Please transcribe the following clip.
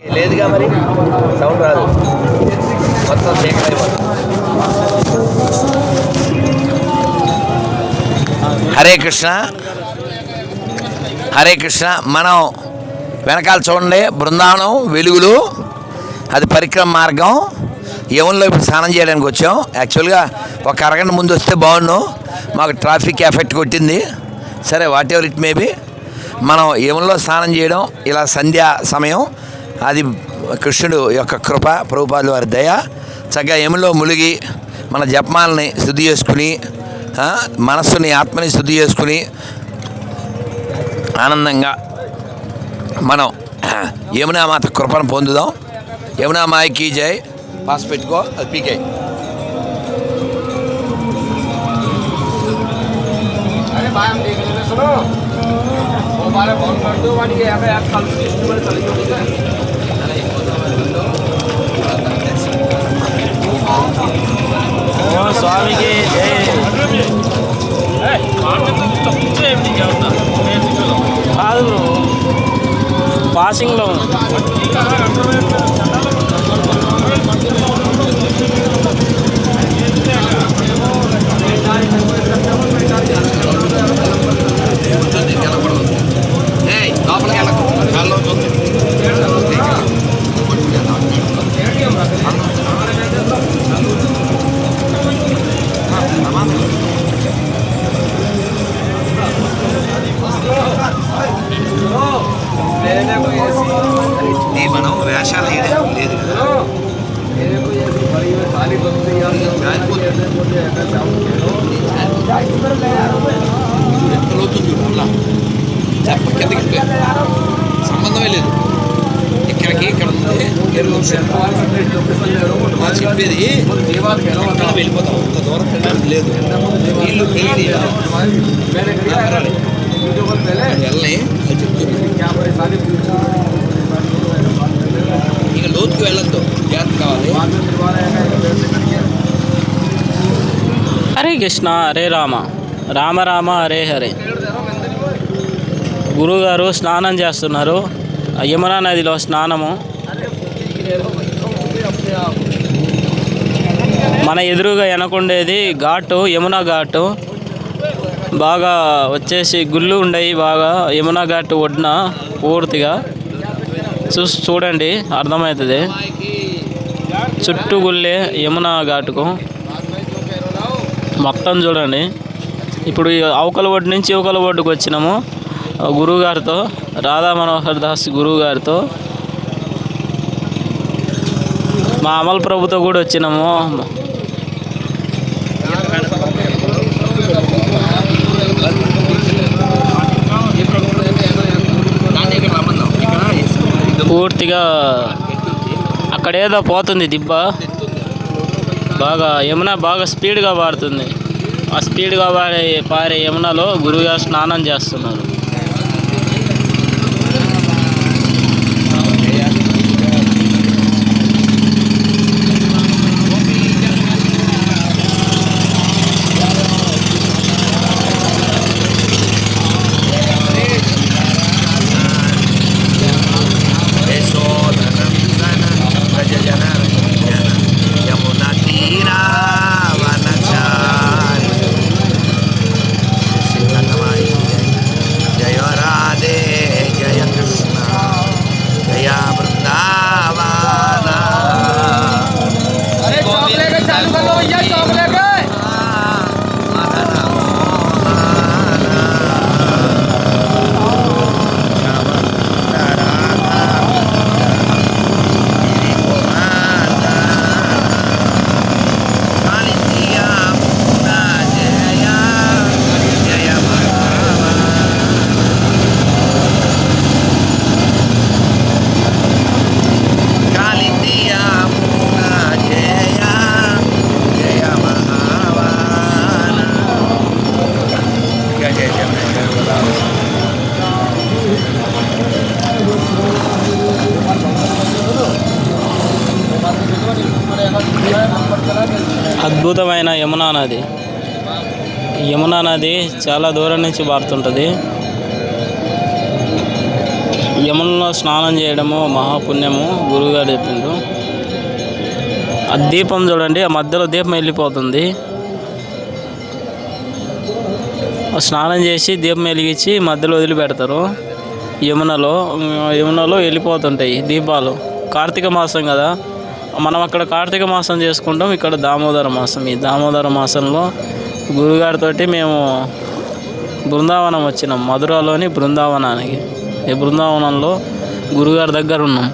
లేదుగా మరి? సౌండ్ రాదు. మొత్తం చీకటి హరే కృష్ణ. హరే కృష్ణ. మనం వెనకాల చూడండి బృందావనం వెలుగులు అది పరిక్రమ మార్గం. యమునలో ఇప్పుడు స్నానం చేయడానికి వచ్చాం. యాక్చువల్గా ఒక అరగంట ముందు వస్తే బాగుండు. మాకు ట్రాఫిక్ ఎఫెక్ట్ కొట్టింది. సరే వాట్ ఎవర్ ఇట్ మేబీ మనం యమునలో స్నానం చేయడం ఇలా సంధ్యా సమయం అది కృష్ణుడు యొక్క కృప ప్రభుపాదుల వారి దయ. చక్కగా ఎములో ములిగి మన జపమాలని శుద్ధి చేసుకుని మనస్సుని ఆత్మని శుద్ధి చేసుకుని ఆనందంగా మనం యమునా మాత కృపను పొందుదాం. యమునామాయ కీ జై. పాస్ పెట్టుకో అది పీకే. अरे స్వామికి కాదు పాసింగ్లో ఉంది ఎక్కడవుతుంది మళ్ళా చెప్ప సంబంధమే లేదు ఇక్కడికి ఇక్కడ ఉంది చెప్పేది అక్కడ వెళ్ళిపోతాం అంత దూరం వెళ్ళడానికి లేదు వీళ్ళు వెళ్ళి వెళ్ళి అది చెప్తున్నాను లోతుకు వెళ్ళొద్దు. జాగ్రత్త కావాలి. హరే కృష్ణ హరే రామ. రామ రామ హరే హరే. గురుగారు స్నానం చేస్తున్నారు. యమునా నదిలో స్నానము. మన ఎదురుగా వెనకుండేది ఘాటు యమునా ఘాటు. బాగా వచ్చేసి గుళ్ళు ఉండేవి బాగా. యమునా ఘాటు ఒడ్డున పూర్తిగా. చూసి చూడండి అర్థమవుతుంది. చుట్టూ గుళ్ళే యమునా ఘాటుకు. మొత్తం చూడండి. ఇప్పుడు అవకల ఒడ్డు నుంచి అవకల ఒడ్డుకు వచ్చినాము. గురువుగారితో రాధా మనోహర్ దాస్ గురువు గారితో. మా అమల్ ప్రభుతో కూడా వచ్చినాము దాన్ని ఇక్కడ రమ్మన్నాం ఇక్కడ పూర్తిగా అక్కడేదో పోతుంది దిబ్బ. బాగా యమున బాగా స్పీడ్గా పారుతుంది ఆ స్పీడ్గా పారే పారే యమునలో గురువుగారు స్నానం చేస్తున్నారు. అద్భుతమైన యమునా నది. యమునా నది చాలా దూరం నుంచి పారుతుంటుంది. యమునలో స్నానం చేయడము మహాపుణ్యము గురువుగారు చెప్పిండు ఆ దీపం చూడండి ఆ మధ్యలో దీపం వెళ్ళిపోతుంది స్నానం చేసి దీపం వెలిగించి మధ్యలో వదిలిపెడతారు. యమునలో యమునలో వెళ్ళిపోతుంటాయి దీపాలు. కార్తీక మాసం కదా. మనం అక్కడ కార్తీక మాసం చేసుకుంటాం ఇక్కడ దామోదర మాసం. ఈ దామోదర మాసంలో గురుగారితోటి మేము బృందావనం వచ్చినాం మధురలోని బృందావనానికి. ఈ బృందావనంలో గురుగారి దగ్గర ఉన్నాం.